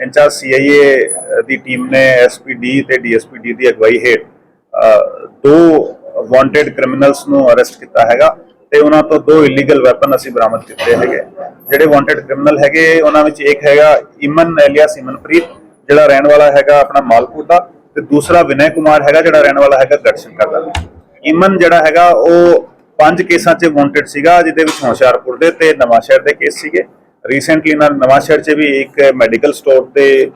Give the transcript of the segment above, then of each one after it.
Incharge CIA ਦੀ team ਨੇ SPD ਤੇ ਡੀਐਸਪੀਡੀ ਦੀ ਅਗਵਾਈ ਹੇਠ ਦੋ ਵਾਂਟਡ ਕ੍ਰਿਮੀਨਲਸ ਨੂੰ ਅਰੈਸਟ ਕੀਤਾ ਹੈਗਾ ਤੇ ਉਹਨਾਂ ਤੋਂ ਦੋ ਇਲੀਗਲ ਵੈਪਨ ਅਸੀਂ ਬਰਾਮਦ ਕੀਤੇ ਹੈਗੇ। ਜਿਹੜੇ ਵਾਂਟਡ ਕ੍ਰਿਮੀਨਲ ਹੈਗੇ, ਉਹਨਾਂ ਵਿੱਚ ਇੱਕ ਹੈਗਾ ਇਮਨ ਐਲੀਅਸ ਇਮਨਪ੍ਰੀਤ ਜਿਹੜਾ ਰਹਿਣ ਵਾਲਾ ਹੈਗਾ ਆਪਣਾ ਮਾਲਪੁਰ ਦਾ, ਤੇ ਦੂਸਰਾ ਵਿਨੈ ਕੁਮਾਰ ਹੈਗਾ ਜਿਹੜਾ ਰਹਿਣ ਵਾਲਾ ਹੈਗਾ ਗੜਸ਼ੰਕਰ ਦਾ। ਇਮਨ ਜਿਹੜਾ ਹੈਗਾ, ਉਹ ਪੰਜ ਕੇਸਾਂ 'ਚ ਵਾਂਟਡ ਸੀਗਾ, ਜਿਹਦੇ ਵਿੱਚ ਹੁਸ਼ਿਆਰਪੁਰ ਦੇ ਤੇ ਨਵਾਂਸ਼ਹਿਰ ਦੇ ਕੇਸ ਸੀਗੇ। ਰੀਸੈਂਟਲੀ ਇਹਨਾਂ ਨਵਾਂਸ਼ਹਿਰ 'ਚ ਵੀ ਇੱਕ ਮੈਡੀਕਲ ਸਟੋਰ ਤੇ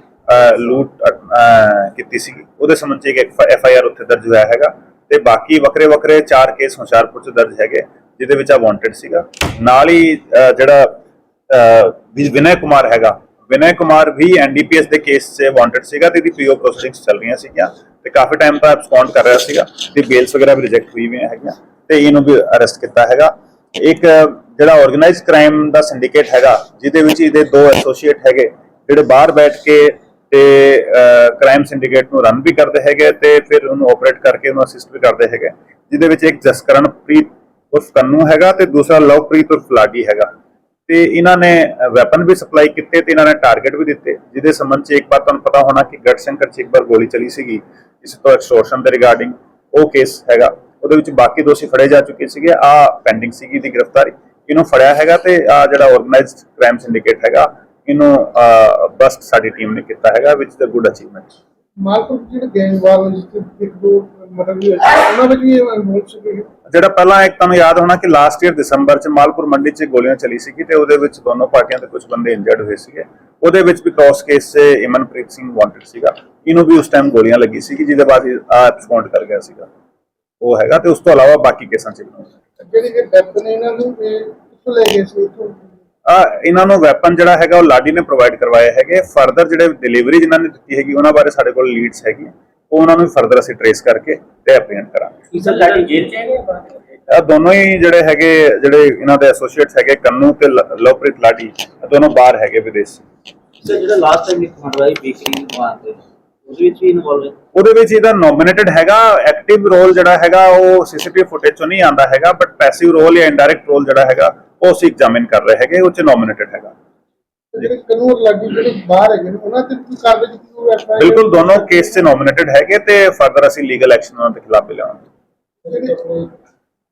ਲੂਟ ਕੀਤੀ ਸੀ। ਉਹਦੇ ਸੰਬੰਧ 'ਚ ਇੱਕ ਐਫ ਆਈ ਆਰ ਉੱਥੇ ਦਰਜ ਹੋਇਆ ਹੈਗਾ। ਤੇ ਬਾਕੀ ਵੱਖਰੇ ਵੱਖਰੇ ਚਾਰ ਕੇਸ ਹੁਸ਼ਿਆਰਪੁਰ 'ਚ ਦਰਜ ਹੈਗੇ, ਜਿਹਦੇ ਵਿੱਚ ਆ ਵਾਂਟਡ ਸੀਗਾ। ਨਾਲ ਹੀ ਜਿਹੜਾ ਵਿਨੈ ਕੁਮਾਰ ਹੈਗਾ। ਵਿਨੈ ਕੁਮਾਰ ਵੀ ਐਨਡੀਪੀਐਸ ਦੇ ਕੇਸ 'ਚ ਵਾਂਟਡ ਸੀਗਾ ਤੇ ਇਹਦੀ ਪੀਓ ਪ੍ਰੋਸੈਸਿੰਗਸ ਚੱਲ ਰਹੀਆਂ ਸੀਗੀਆਂ। ਤੇ ਕਾਫੀ ਟਾਈਮ ਤੋਂ ਐਬਸਕੌਂਡ ਕਰ ਰਿਹਾ ਸੀਗਾ। ਤੇ ਬੇਲਸ ਵਗੈਰਾ ਵੀ ਰਿਜੈਕਟ ਹੋਈ ਹੋਈਆਂ ਹੈਗੀਆਂ। ਤੇ ਇਹਨੂੰ ਵੀ ਅਰੈਸਟ ਕੀਤਾ ਹੈਗਾ। ਇੱਕ ਜਿਹੜਾ ਆਰਗੇਨਾਈਜ਼ਡ ਕ੍ਰਾਈਮ ਦਾ ਸਿੰਡੀਕੇਟ ਹੈਗਾ, ਜਿਹਦੇ ਵਿੱਚ ਇਹਦੇ ਦੋ ਐਸੋਸੀਏਟ ਹੈਗੇ, ਜਿਹੜੇ ਬਾਹਰ ਬੈਠ ਕੇ ਤੇ ਕ੍ਰਾਈਮ ਸਿੰਡੀਕੇਟ ਨੂੰ ਰਨ ਵੀ ਕਰਦੇ ਹੈਗੇ ਤੇ ਫਿਰ ਉਹਨੂੰ ਆਪਰੇਟ ਕਰਕੇ ਉਹਨੂੰ ਅਸਿਸਟ ਵੀ ਕਰਦੇ ਹੈਗੇ। ਜਿਹਦੇ ਵਿੱਚ ਇੱਕ ਜਸਕਰਨਪ੍ਰੀਤ ਉਰਫ ਕੰਨੂ ਹੈਗਾ ਤੇ ਦੂਸਰਾ ਲਵਪ੍ਰੀਤ ਉਰਫ ਲਾਡੀ ਹੈਗਾ। ਤੇ ਇਹਨਾਂ ਨੇ ਵੈਪਨ ਵੀ ਸਪਲਾਈ ਕੀਤੇ ਤੇ ਇਹਨਾਂ ਨੇ ਟਾਰਗੇਟ ਵੀ ਦਿੱਤੇ, ਜਿਹਦੇ ਸੰਬੰਧ ਚ ਇੱਕ ਵਾਰ ਤੁਹਾਨੂੰ ਪਤਾ ਹੋਣਾ ਕਿ ਗੜਸ਼ੰਕਰ ਚ ਇੱਕ ਵਾਰ ਗੋਲੀ ਚਲੀ ਸੀਗੀ। ਇਸ ਤੋਂ ਐਕਸਟੋਰਸ਼ਨ ਦੇ ਰਿਗਾਰਡਿੰਗ ਉਹ ਕੇਸ ਹੈਗਾ। ਉਹਦੇ ਵਿੱਚ ਬਾਕੀ ਦੋਸ਼ੀ ਫੜੇ ਜਾ ਚੁੱਕੇ ਸੀਗੇ। ਆ ਪੈਂਡਿੰਗ ਸੀਗੀ ਦੀ ਗ੍ਰਿਫਤਾਰੀ। ਇਹਨੂੰ ਫੜਿਆ ਹੈਗਾ ਤੇ ਆ ਜਿਹੜਾ ਆਰਗੇਨਾਈਜ਼ਡ ਕ੍ਰਾਈਮ ਸਿੰਡੀਕੇਟ ਹੈਗਾ ਇਹਨੂੰ ਬਸਟ ਸਾਡੀ ਟੀਮ ਨੇ ਕੀਤਾ ਹੈਗਾ ਵਿਚ ਦ ਗੁੱਡ ਅਚੀਵਮੈਂਟ ਮਾਲਪੁਰ ਜਿਹੜੇ ਗੈਂਗਵਾਰ ਜਿਸ ਤੇ ਇੱਕ ਦੋ ਮਰਡਰ ਵੀ ਹੋਏ ਸੀ, ਉਹਨਾਂ ਵਿੱਚ ਵੀ ਇਨਵੋਲਵ ਸੀ ਜਿਹੜਾ ਪਹਿਲਾਂ ਇੱਕ ਤੁਹਾਨੂੰ ਯਾਦ ਹੋਣਾ ਕਿ ਲਾਸਟ ਈਅਰ ਦਸੰਬਰ ਚ ਮਾਲਪੁਰ ਮੰਡੀ ਚ ਗੋਲੀਆਂ ਚਲੀ ਸੀਗੀ ਤੇ ਉਹਦੇ ਵਿੱਚ ਦੋਨੋਂ ਪਾਰਟੀਆਂ ਦੇ ਕੁਝ ਬੰਦੇ ਇੰਜਰਡ ਹੋਏ ਸੀਗੇ। ਉਹਦੇ ਵਿੱਚ ਵੀ ਕ੍ਰਾਸ ਕੇਸ 'ਚ ਇਮਨਪ੍ਰੀਤ ਸਿੰਘ ਵਾਂਟਡ ਸੀਗਾ। ਇਹਨੂੰ ਵੀ ਉਸ ਟਾਈਮ ਗੋਲੀਆਂ ਲੱਗੀ ਸੀਗੀ ਜਿਹਦੇ ਬਾਅਦ ਆ ਐਬਸਕੌਂਡ ਕਰ ਗਿਆ ਸੀਗਾ। ਉਹ ਹੈਗਾ ਤੇ ਉਸ ਤੋਂ ਇਲਾਵਾ ਬਾਕੀ ਕੇਸਾਂ 'ਚ ਵੀ ਜਿਹੜੀ ਕਿ ਡੈਥ ਨੇ ਇਹਨਾਂ ਨੂੰ ਇਹ ਕਿੱਥੋਂ ਲੈ ਗਏ ਸੀ ਇੱਥੋਂ? ਆ ਇਹਨਾਂ ਨੂੰ ਵੈਪਨ ਜਿਹੜਾ ਹੈਗਾ ਉਹ ਲਾਡੀ ਨੇ ਪ੍ਰੋਵਾਈਡ ਕਰਵਾਏ ਹੈਗੇ। ਫਰਦਰ ਜਿਹੜੇ ਡਿਲੀਵਰੀ ਜਿਨ੍ਹਾਂ ਨੇ ਦਿੱਤੀ ਹੈਗੀ ਉਹਨਾਂ ਬਾਰੇ ਸਾਡੇ ਕੋਲ ਲੀਡਸ ਹੈਗੀਆਂ। ਉਹ ਉਹਨਾਂ ਨੂੰ ਫਰਦਰ ਅਸੀਂ ਟਰੇਸ ਕਰਕੇ ਤੇ ਐਪਰੀਹੈਂਡ ਕਰਾਂਗੇ। ਸਰ ਲਾਡੀ ਜੇਲ੍ਹ ਚ ਹੈਗੇ ਇਹ ਦੋਨੋਂ ਹੀ ਜਿਹੜੇ ਹੈਗੇ ਜਿਹੜੇ ਇਹਨਾਂ ਦੇ ਐਸੋਸੀਏਟਸ ਹੈਗੇ ਕੰਨੂ ਤੇ ਲਵਪ੍ਰੀਤ ਲਾਡੀ ਇਹ ਦੋਨੋਂ ਬਾਹਰ ਹੈਗੇ ਵਿਦੇਸ਼। ਸਰ ਜਿਹੜਾ ਲਾਸਟ ਟਾਈਮ ਇੱਕ ਮਰਵਾਈ ਬੇਕਰੀ ਦੁਕਾਨ ਉਹਦੇ ਵਿੱਚ ਵੀ ਇਨਵੋਲਵ ਹੈ ਉਹਦੇ ਵਿੱਚ ਇਹਦਾ ਨੋਮੀਨੇਟਡ ਹੈਗਾ ਐਕਟਿਵ ਰੋਲ ਜਿਹੜਾ ਹੈਗਾ ਉਹ ਸੀਸੀਟੀਵੀ ਫੁਟੇਜ ਚੋਂ ਨਹੀਂ ਆਂਦਾ ਹੈਗਾ ਬਟ ਪੈਸਿਵ ਰੋਲ ਜਾਂ ਇਨਡਾਇਰੈਕਟ ਰੋਲ ਜਿਹੜਾ ਹੈਗਾ ਉਹ ਅਸੀਂ ਐਗਜ਼ਾਮਿਨ ਕਰ ਰਹੇ ਹੈਗੇ ਉਹ ਚ ਨੋਮੀਨੇਟਡ ਹੈਗਾ। ਤੇ ਜਿਹੜੇ ਕਾਨੂੰਨ ਲਾਗੀ ਜਿਹੜੇ ਬਾਹਰ ਹੈਗੇ ਨੇ ਉਹਨਾਂ ਤੇ ਕੀ ਕਾਰਵਾਈ ਕੀਤੀ ਹੋਈ ਐਫ ਆਈ ਬਿਲਕੁਲ ਦੋਨੋਂ ਕੇਸ 'ਚ ਨੋਮੀਨੇਟਡ ਹੈਗੇ ਤੇ ਫਰਦਰ ਅਸੀਂ ਲੀਗਲ ਐਕਸ਼ਨ ਉਹਨਾਂ ਦੇ ਖਿਲਾਫ ਵੀ ਲਵਾਂਗੇ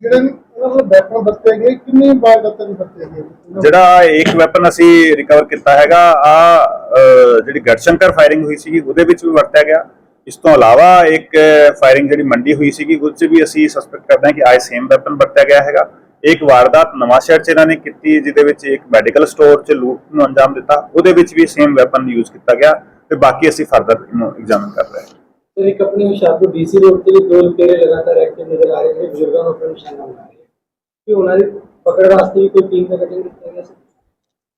ਜਿਹੜੇ ਉਹਨਾਂ ਨੂੰ ਵੈਪਨ ਵਰਤੇ ਗਏ, ਕਿੰਨੀ ਵਾਰ ਦਿੱਤਾ ਵਰਤੇ ਗਏ ਜਿਹੜਾ ਇੱਕ ਵੈਪਨ ਅਸੀਂ ਰਿਕਵਰ ਕੀਤਾ ਹੈਗਾ, ਆ ਜਿਹੜੀ ਗੜਸ਼ੰਕਰ ਫਾਇਰਿੰਗ ਹੋਈ ਸੀਗੀ, ਉਹਦੇ ਵਿੱਚ ਵੀ ਵਰਤਿਆ ਗਿਆ। ਇਸ ਤੋਂ ਇਲਾਵਾ ਇੱਕ ਫਾਇਰਿੰਗ ਜਿਹੜੀ ਮੰਡੀ ਹੋਈ ਸੀਗੀ, ਉਹਦੇ 'ਚ ਵੀ ਅਸੀਂ ਸਸਪੈਕਟ ਕਰਦੇ ਹਾਂ ਕਿ ਆਈ ਸੇਮ ਵੈਪਨ ਵਰਤਿਆ ਗਿਆ ਹੈਗਾ। ਇੱਕ ਵਾਰਦਾਤ ਨਵਾਂਸ਼ਹਿਰ 'ਚ ਇਹਨਾਂ ਨੇ ਕੀਤੀ, ਜਿਹਦੇ ਵਿੱਚ ਇੱਕ ਮੈਡੀਕਲ ਸਟੋਰ 'ਚ ਲੂਟ ਨੂੰ ਅੰਜਾਮ ਦਿੱਤਾ। ਉਹਦੇ ਵਿੱਚ ਵੀ ਸੇਮ ਵੈਪਨ ਯੂਜ਼ ਕੀਤਾ ਗਿਆ ਤੇ ਬਾਕੀ ਅਸੀਂ ਫਰਦਰ ਇਹਨੂੰ ਐਗਜ਼ਾਮਿਨ ਕਰ ਰਹੇ ਹਾਂ। ਸਰ ਇੱਕ ਆਪਣੀ ਹੁਸ਼ਿਆਰਪੁਰ ਡੀਸੀ ਰੋਡ ਤੇ ਦੋ ਲੁਟੇਰੇ ਲਗਾਤਾਰ ਐਕਟਿਵ ਨਜ਼ਰ ਆ ਰਹੇ ਨੇ, ਬਜ਼ੁਰਗਾਂ ਨੂੰ ਆਪਣੇ ਨਿਸ਼ਾਨਾ ਬਣਾ ਰਹੇ ਕਿ ਉਹਨਾਂ ਦੀ ਪਕੜ ਵਾਸਤੇ ਵੀ ਕੋਈ ਟੀਮ ਦਾ ਗਠਨ ਕੀਤਾ ਗਿਆ ਸੀ?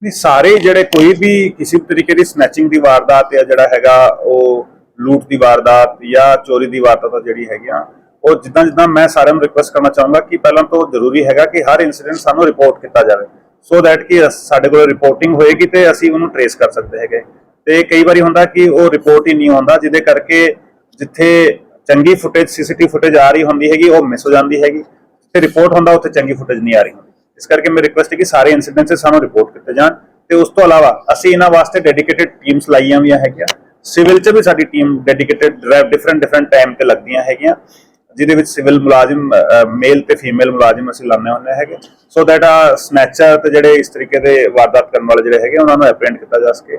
ਨਹੀਂ, ਸਾਰੇ ਜਿਹੜੇ ਕੋਈ ਵੀ ਕਿਸੇ ਤਰੀਕੇ ਦੀ ਸਨੈਚਿੰਗ ਦੀ ਵਾਰਦਾਤ ਜਾਂ ਜਿਹੜਾ ਹੈਗਾ ਉਹ ਲੂਟ ਦੀ ਵਾਰਦਾਤ ਜਾਂ ਚੋਰੀ ਦੀ ਵਾਰਦਾਤ ਜਿਹੜੀ ਹੈਗੀਆਂ ਉਹ ਜਿੱਦਾਂ ਜਿੱਦਾਂ ਮੈਂ ਸਾਰਿਆਂ ਨੂੰ ਰਿਕੁਐਸਟ ਕਰਨਾ ਚਾਹੂੰਗਾ ਕਿ ਪਹਿਲਾਂ ਤੋਂ ਜ਼ਰੂਰੀ ਹੈਗਾ ਕਿ ਹਰ ਇਨਸੀਡੈਂਟ ਸਾਨੂੰ ਰਿਪੋਰਟ ਕੀਤਾ ਜਾਵੇ। ਸੋ ਦੈਟ ਕਿ ਸਾਡੇ ਕੋਲ ਰਿਪੋਰਟਿੰਗ ਹੋਏਗੀ ਤੇ ਅਸੀਂ ਉਹਨੂੰ ਟਰੇਸ ਕਰ ਸਕਦੇ ਹੈਗੇ। ਤੇ ਕਈ ਵਾਰੀ ਹੁੰਦਾ ਕਿ ਉਹ ਰਿਪੋਰਟ ਹੀ ਨਹੀਂ ਆਉਂਦਾ, ਜਿਹਦੇ ਕਰਕੇ ਜਿੱਥੇ ਚੰਗੀ ਫੁਟੇਜ ਸੀਸੀਟੀਵੀ ਫੁਟੇਜ ਆ ਰਹੀ ਹੁੰਦੀ ਹੈਗੀ, ਉਹ ਮਿਸ ਹੋ ਜਾਂਦੀ ਹੈਗੀ। ਤੇ ਰਿਪੋਰਟ ਹੁੰਦਾ, ਉੱਥੇ ਚੰਗੀ ਫੁਟੇਜ ਨਹੀਂ ਆ ਰਹੀ ਹੁੰਦੀ। ਇਸ ਕਰਕੇ ਮੇਰੀ ਰਿਕੁਐਸਟ ਹੈ ਕਿ ਸਾਰੇ ਇਨਸੀਡੈਂਟਸ ਸਾਨੂੰ ਰਿਪੋਰਟ ਕੀਤੇ ਜਾਣ ਤੇ ਉਸ ਤੋਂ ਇਲਾਵਾ ਅਸੀਂ ਇਹਨਾਂ ਵਾਸਤੇ ਡੈਡੀਕੇਟਿਡ ਟੀਮਸ ਲਾਈਆਂ ਵੀ ਹੈਗੀਆਂ। ਸਿਵਲ 'ਚ ਵੀ ਸਾਡੀ team dedicated different different time ਤੇ ਲੱਗਦੀਆਂ ਹੈਗੀਆਂ। ਜਿਹਦੇ ਵਿੱਚ ਸਿਵਲ ਮੁਲਾਜ਼ਮ ਮੇਲ ਤੇ ਫੀਮੇਲ ਮੁਲਾਜ਼ਮ ਅਸੀਂ ਲਾਉਂਦੇ ਹੁੰਦੇ ਹੈਗੇ। ਸੋ ਦੈਟ ਆ ਸਨੈਚਰ ਤੇ ਜਿਹੜੇ ਇਸ ਤਰੀਕੇ ਦੇ ਵਾਰਦਾਤ ਕਰਨ ਵਾਲੇ ਜਿਹੜੇ ਹੈਗੇ, ਉਹਨਾਂ ਨੂੰ ਐਪਰੀਹੈਂਡ ਕੀਤਾ ਜਾ ਸਕੇ।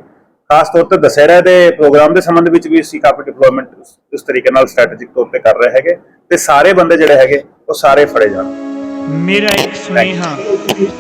ਖਾਸ ਤੌਰ ਤੇ ਦਸ਼ਹਿਰਾ ਦੇ ਪ੍ਰੋਗਰਾਮ ਦੇ ਸੰਬੰਧ ਵਿੱਚ ਵੀ ਅਸੀਂ ਕਾਫੀ ਡਿਪਲੋਇਮੈਂਟ ਇਸ ਤਰੀਕੇ ਨਾਲ ਸਟ੍ਰੈਟੇਜਿਕ ਤੌਰ ਤੇ ਕਰ ਰਹੇ ਹੈਗੇ ਤੇ ਸਾਰੇ ਬੰਦੇ ਜਿਹੜੇ ਹੈਗੇ ਉਹ ਸਾਰੇ ਫੜੇ ਜਾਣ। ਮੇਰਾ ਇੱਕ ਸੁਨੇਹਾ